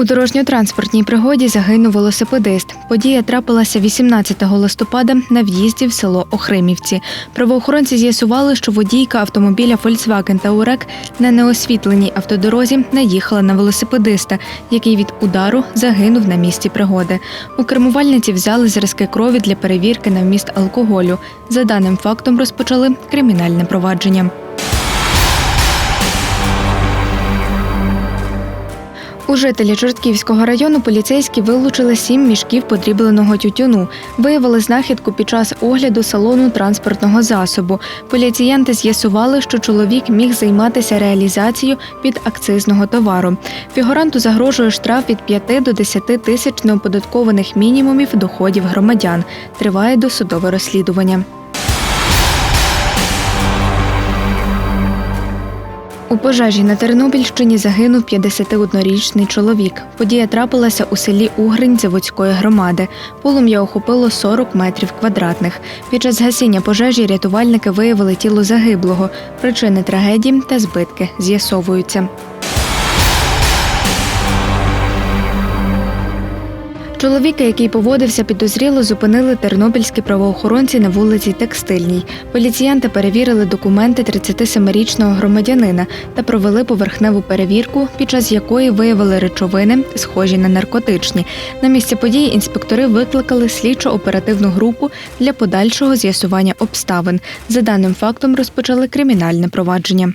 У дорожньо-транспортній пригоді загинув велосипедист. Подія трапилася 18 листопада на в'їзді в село Охримівці. Правоохоронці з'ясували, що водійка автомобіля Volkswagen Touareg на неосвітленій автодорозі наїхала на велосипедиста, який від удару загинув на місці пригоди. У кермувальниці взяли зразки крові для перевірки на вміст алкоголю. За даним фактом розпочали кримінальне провадження. У жителі Чортківського району поліцейські вилучили сім мішків подрібленого тютюну. Виявили знахідку під час огляду салону транспортного засобу. Поліціянти з'ясували, що чоловік міг займатися реалізацією під акцизного товару. Фігуранту загрожує штраф від 5 до 10 тисяч неоподаткованих мінімумів доходів громадян. Триває досудове розслідування. У пожежі на Тернопільщині загинув 51-річний чоловік. Подія трапилася у селі Угринь Заводської громади. Полум'я охопило 40 метрів квадратних. Під час гасіння пожежі рятувальники виявили тіло загиблого. Причини трагедії та збитки з'ясовуються. Чоловіка, який поводився підозріло, зупинили тернопільські правоохоронці на вулиці Текстильній. Поліціянти перевірили документи 37-річного громадянина та провели поверхневу перевірку, під час якої виявили речовини, схожі на наркотичні. На місці події інспектори викликали слідчо-оперативну групу для подальшого з'ясування обставин. За даним фактом розпочали кримінальне провадження.